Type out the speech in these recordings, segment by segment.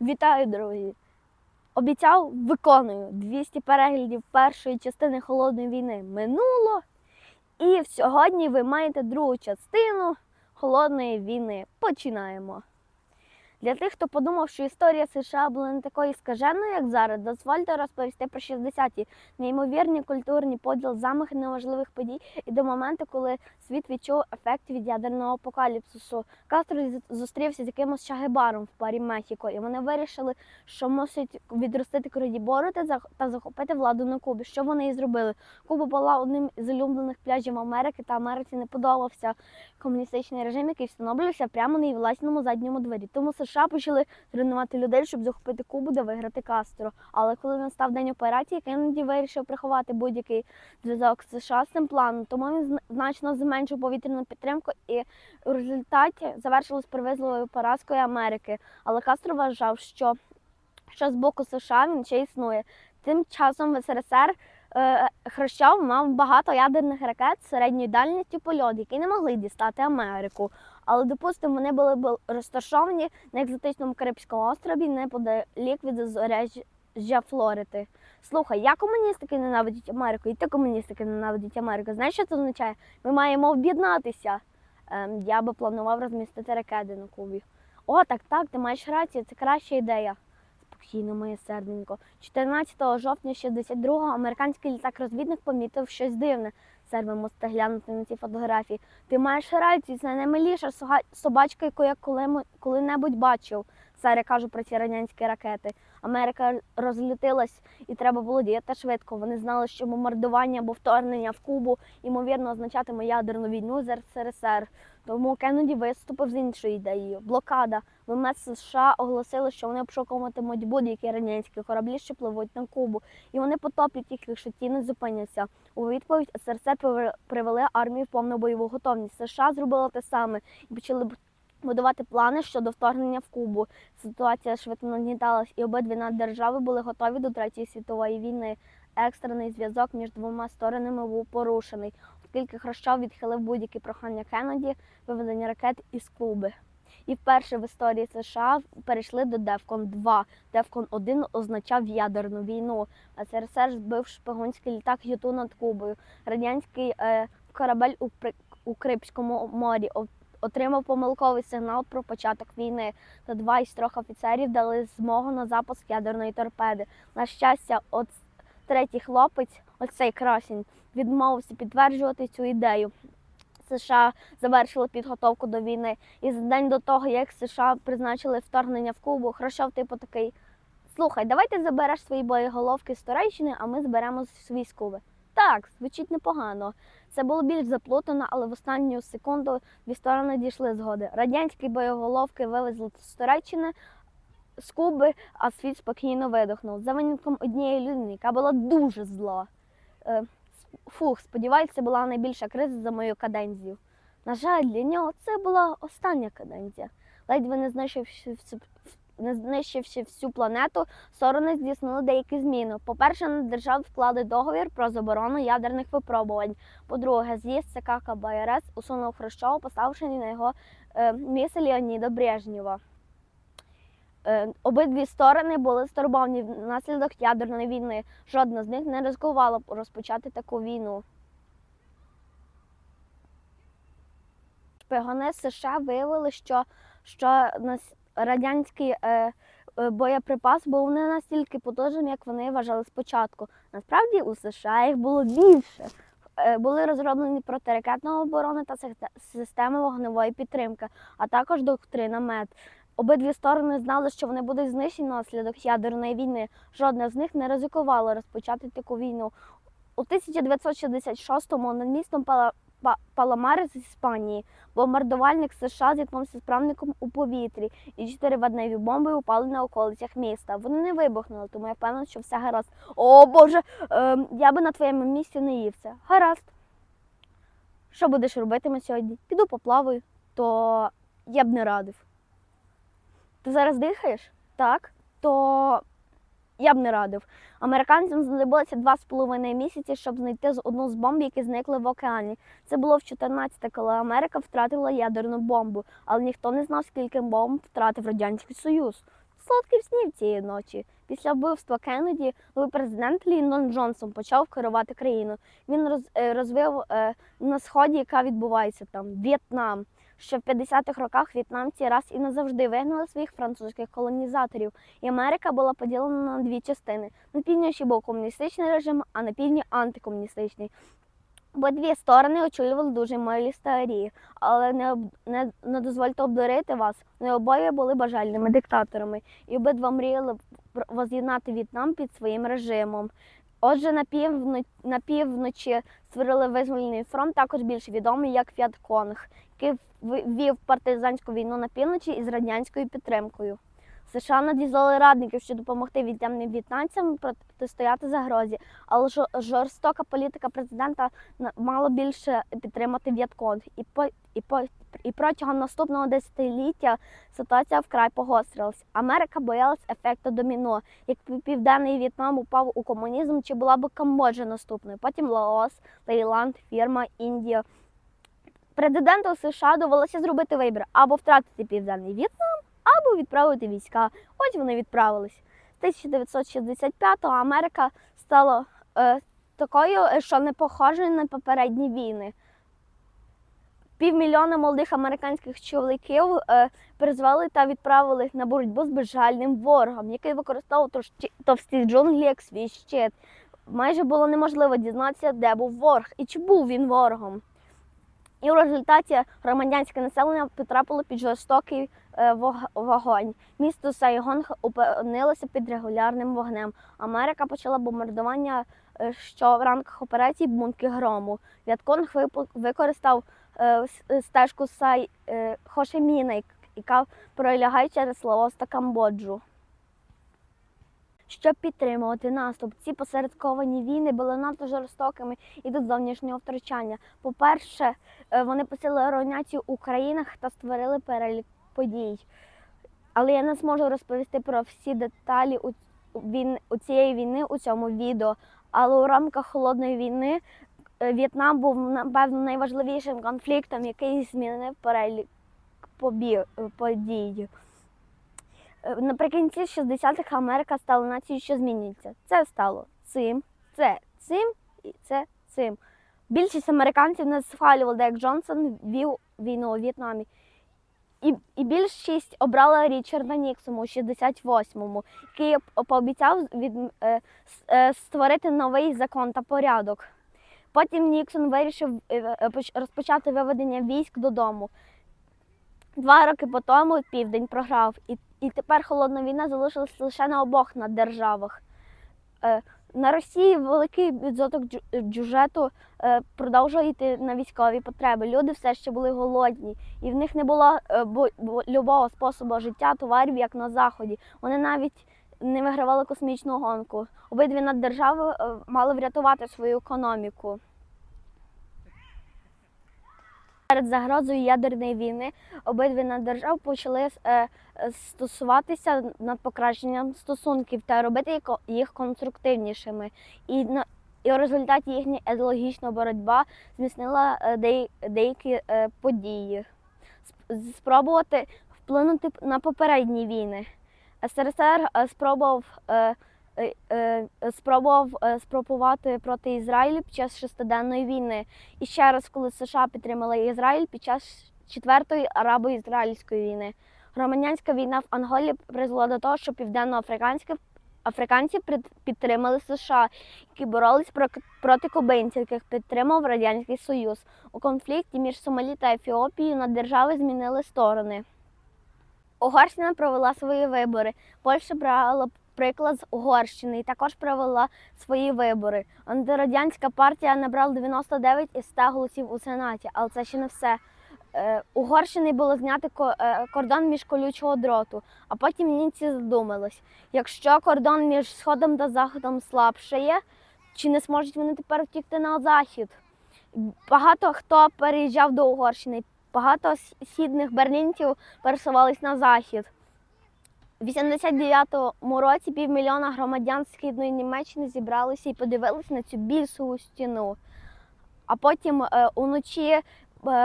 Вітаю, друзі! Обіцяв, виконую 200 переглядів першої частини холодної війни минуло. І сьогодні ви маєте другу частину холодної війни. Починаємо. Для тих, хто подумав, що історія США була не такою скаженою, як зараз, дозвольте розповісти про 60-ті неймовірні культурні поділ замахи неважливих подій і до моменту, коли світ відчув ефект від ядерного апокаліпсису. Кастро зустрівся з якимось Чагебаром в парі Мехіко, і вони вирішили, що мусять відростити Коридібору та захопити владу на Кубі. Що вони і зробили? Куба була одним із улюблених пляжів Америки, та Америці не подобався комуністичний режим, який встановлювався прямо на її власному задньому дворі. Тому США почали тренувати людей, щоб захопити Кубу та виграти Кастро. Але коли настав день операції, Кеннеді вирішив приховати будь-який зв'язок з США з цим планом. Тому він значно зменшив повітряну підтримку, і в результаті завершилось привизливою поразкою Америки. Але Кастро вважав, що, що з боку США він ще існує. Тим часом в СРСР е, Хрущов мав багато ядерних ракет з середньою дальністю польоту, які не могли дістати Америку. Але, допустимо, вони були б розташовані на екзотичному Карибському острові неподалік від узбережжя Флориди. Слухай, я комуністики ненавидять Америку, і ти комуністики ненавидять Америку. Знаєш, що це означає? Ми маємо об'єднатися. Ем, я би планував розмістити ракети на Кубі. О, так, так, ти маєш рацію, це краща ідея. Спокійно, моє серденько. 14 жовтня 62-го американський літак-розвідник помітив щось дивне. Сер, ви мусите глянути на ці фотографії. Ти маєш рацію, це наймиліша собачка, яку я коли- коли-небудь бачив. Сер, я кажу про ці радянські ракети. Америка розлютилась і треба було діяти швидко. Вони знали, що бомбардування або вторгнення в Кубу ймовірно означатиме ядерну війну з РСРСР. Тому Кеннеді виступив з іншою ідеєю блокада. ВМС США оголосили, що вони обшукуватимуть будь-які радянські кораблі, що пливуть на Кубу, і вони потоплять їх, якщо ті не зупиняться. У відповідь СРСР привели армію в повну бойову готовність. США зробили те саме і почали будувати плани щодо вторгнення в Кубу. Ситуація швидко нагніталась, і обидві наддержави були готові до Третьої світової війни. Екстрений зв'язок між двома сторонами був порушений, оскільки Хрущов відхилив будь-які прохання Кеннеді виведення ракет із Куби. І вперше в історії США перейшли до Девкон 2. Девкон 1 означав ядерну війну. А СРСР збив шпигунський літак Юту над Кубою. Радянський е, корабель у, у Крипському морі отримав помилковий сигнал про початок війни. Та два із трьох офіцерів дали змогу на запуск ядерної торпеди. На щастя, от третій хлопець, оцей красень, відмовився підтверджувати цю ідею. США завершили підготовку до війни. І за день до того, як США призначили вторгнення в Кубу, Хрущов типу такий: слухай, давай ти забереш свої боєголовки з Туреччини, а ми зберемо свої з Куби. Так, звучить непогано. Це було більш заплутано, але в останню секунду дві сторони дійшли згоди. Радянські боєголовки вивезли з Туреччини, з Куби, а світ спокійно видохнув. За винятком однієї людини, яка була дуже зла. Е, Фух, сподіваюся, це була найбільша криза за мою каденцію. На жаль, для нього це була остання каденція. Ледве не всю, не знищивши всю планету, сторони здійснили деякі зміни. По-перше, на держав вклали договір про заборону ядерних випробувань. По-друге, з'їзд ЦК КБРС усунув Хрущова, поставивши на його е, місце Леоніда Брежнєва. Е, Обидві сторони були стурбовані внаслідок ядерної війни. Жодна з них не ризикувала розпочати таку війну. Шпигуни США виявили, що, що радянський е, е, боєприпас був не настільки потужним, як вони вважали спочатку. Насправді у США їх було більше. Е, Були розроблені протиракетна оборона та системи вогневої підтримки, а також доктрина МЕД. Обидві сторони знали, що вони будуть знищені внаслідок ядерної війни. Жодна з них не ризикувала розпочати таку війну. У 1966-му над містом Паламарес з Іспанії бомбардувальник США зіткнувся з правником у повітрі, і чотири водневі бомби упали на околицях міста. Вони не вибухнули, тому я впевнена, що все гаразд. О Боже, е, я би на твоєму місці не їв це. Гаразд. Що будеш робитиме сьогодні? Піду поплаваю, то я б не радив. Ти зараз дихаєш? Так. То я б не радив. Американцям знадобилося два з половиною місяці, щоб знайти одну з бомб, які зникли в океані. Це було в 14 коли Америка втратила ядерну бомбу, але ніхто не знав, скільки бомб втратив Радянський Союз. Солодких снів цієї ночі. Після вбивства Кеннеді президент Ліндон Джонсон почав керувати країною. Він роз, е, розвив е, на сході, яка відбувається там В'єтнам. Ще в 50-х роках в'єтнамці раз і назавжди вигнали своїх французьких колонізаторів, і Америка була поділена на дві частини. На півночі був комуністичний режим, а на півдні антикомуністичний. Обидві сторони очолювали дуже милі старі, але не, не, не дозвольте обдурити вас. Вони обоє були бажальними диктаторами, і обидва мріяли воз'єднати В'єтнам під своїм режимом. Отже, на, півно, на півночі створили визвольний фронт, також більш відомий як В'ятконг, який вів партизанську війну на півночі із радянською підтримкою. США надіслали радників, щоб допомогти відтямним в'єтнамцям протистояти загрозі, але жо- жорстока політика президента мало більше підтримати В'ятконг. І, по, і, по, і протягом наступного десятиліття ситуація вкрай погострилась. Америка боялась ефекту доміно. Як південний В'єтнам упав у комунізм, чи була б Камбоджа наступною, потім Лаос, Таїланд, Фірма, Індія. Президенту США довелося зробити вибір або втратити південний В'єтнам, або відправити війська. Ось вони відправились. З 1965-го Америка стала е, такою, що не похожа на попередні війни. Півмільйона молодих американських чоловіків е, призвали та відправили на боротьбу з безжальним ворогом, який використовував товсті джунглі як свій щит. Майже було неможливо дізнатися, де був ворог і чи був він ворогом. І в результаті громадянське населення потрапило під жорстокий вогонь. Місто Сайгонг опинилося під регулярним вогнем. Америка почала бомбардування е, що в рамках операції Бунки Грому. В'ятконг використав е, стежку Сай е, Хошеміна, яка пролягає через Лаос та Камбоджу. Щоб підтримувати наступ, ці посередковані війни були надто жорстокими і до зовнішнього втручання. По-перше, е, вони посилили руйнацію у країнах та створили перелік подій. Але я не зможу розповісти про всі деталі у, він, у цієї війни у цьому відео. Але у рамках холодної війни е, В'єтнам був напевно найважливішим конфліктом, який змінив перелік е, подій. Е, Наприкінці 60-х Америка стала нацією, що змінюється. Це стало цим, це цим і це цим. Більшість американців не схвалювали, як Джонсон вів війну у В'єтнамі. І, і більшість обрала Річарда Ніксона у 68-му, який пообіцяв від, е, е, створити новий закон та порядок. Потім Ніксон вирішив е, е, поч- розпочати виведення військ додому. Два роки по тому південь програв, і, і тепер холодна війна залишилась лише на обох наддержавах. Е, на Росії великий відсоток джу- бюджету е, продовжує йти на військові потреби. Люди все ще були голодні, і в них не було е, любого способу життя товарів, як на заході. Вони навіть не вигравали космічну гонку. Обидві наддержави е, мали врятувати свою економіку. Перед загрозою ядерної війни обидві наддержав почали е, е, стосуватися над покращенням стосунків та робити їх- конструктивнішими. І на і в результаті їхня ідеологічна боротьба зміцнила е, деякі події. Спробувати вплинути на попередні війни. СРСР спробував, спробував е, спробувати проти Ізраїлю під час шестиденної війни. І ще раз, коли США підтримали Ізраїль під час четвертої арабо-ізраїльської війни. Громадянська війна в Анголі призвела до того, що південноафриканські африканці підтримали США, які боролись про- проти кубинців, яких підтримав Радянський Союз. У конфлікті між Сомалі та Ефіопією на держави змінили сторони. Угорщина провела свої вибори. Польща брала приклад з Угорщини і також провела свої вибори. Антирадянська партія набрала 99 із 100 голосів у Сенаті, але це ще не все. Е, Угорщини було зняти е, кордон між колючого дроту, а потім німці задумались, якщо кордон між сходом та заходом слабшає, чи не зможуть вони тепер втікти на захід? Багато хто переїжджав до Угорщини, багато східних берлінців пересувались на захід. У 89-му році півмільйона громадян східної Німеччини зібралися і подивилися на цю бісову стіну. А потім е, уночі е,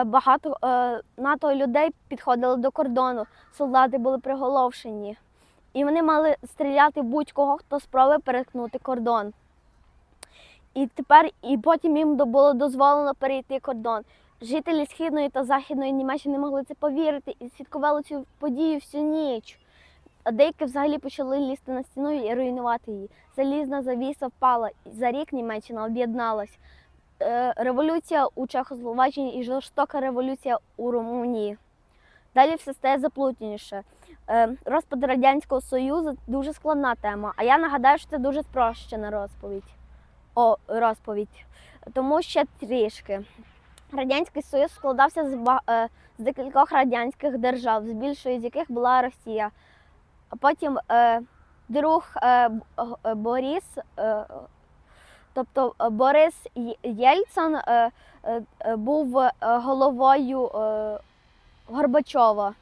багато е, НАТО людей підходили до кордону, солдати були приголовшені. і вони мали стріляти будь-кого, хто спробує перетнути кордон. І тепер, і потім їм було дозволено перейти кордон. Жителі східної та західної Німеччини могли це повірити і святкували цю подію всю ніч. А деякі взагалі почали лізти на стіну і руйнувати її. Залізна завіса впала, за рік Німеччина об'єдналась. Е, Революція у Чехословаччині і жорстока революція у Румунії. Далі все стає заплутніше. Е, Розпад Радянського Союзу дуже складна тема. А я нагадаю, що це дуже спрощена розповідь. О, розповідь. Тому ще трішки. Радянський Союз складався з, е, з декількох радянських держав, з більшою з яких була Росія. А потім е, друг е, е, Борис, е, тобто е, Борис Єльцин е, е, е, був головою е, Горбачова.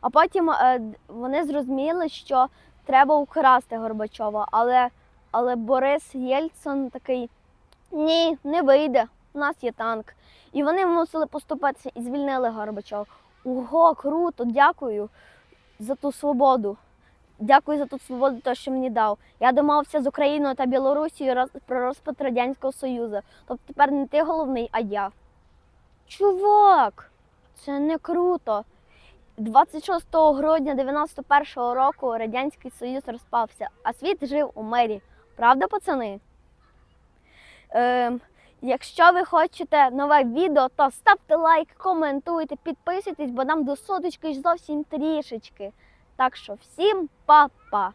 А потім е, вони зрозуміли, що треба украсти Горбачова. Але, але Борис Єльцин такий: ні, не вийде, у нас є танк. І вони мусили поступатися і звільнили Горбачова. Ого, круто, дякую за ту свободу. Дякую за ту свободу, те, що мені дав. Я домовився з Україною та Білорусією про розпад Радянського Союзу. Тобто тепер не ти головний, а я. Чувак, це не круто. 26 грудня 91-го року Радянський Союз розпався, а світ жив у мирі. Правда, пацани? Ем, якщо ви хочете нове відео, то ставте лайк, коментуйте, підписуйтесь, бо нам до соточки ж зовсім трішечки. Так що всім па-па!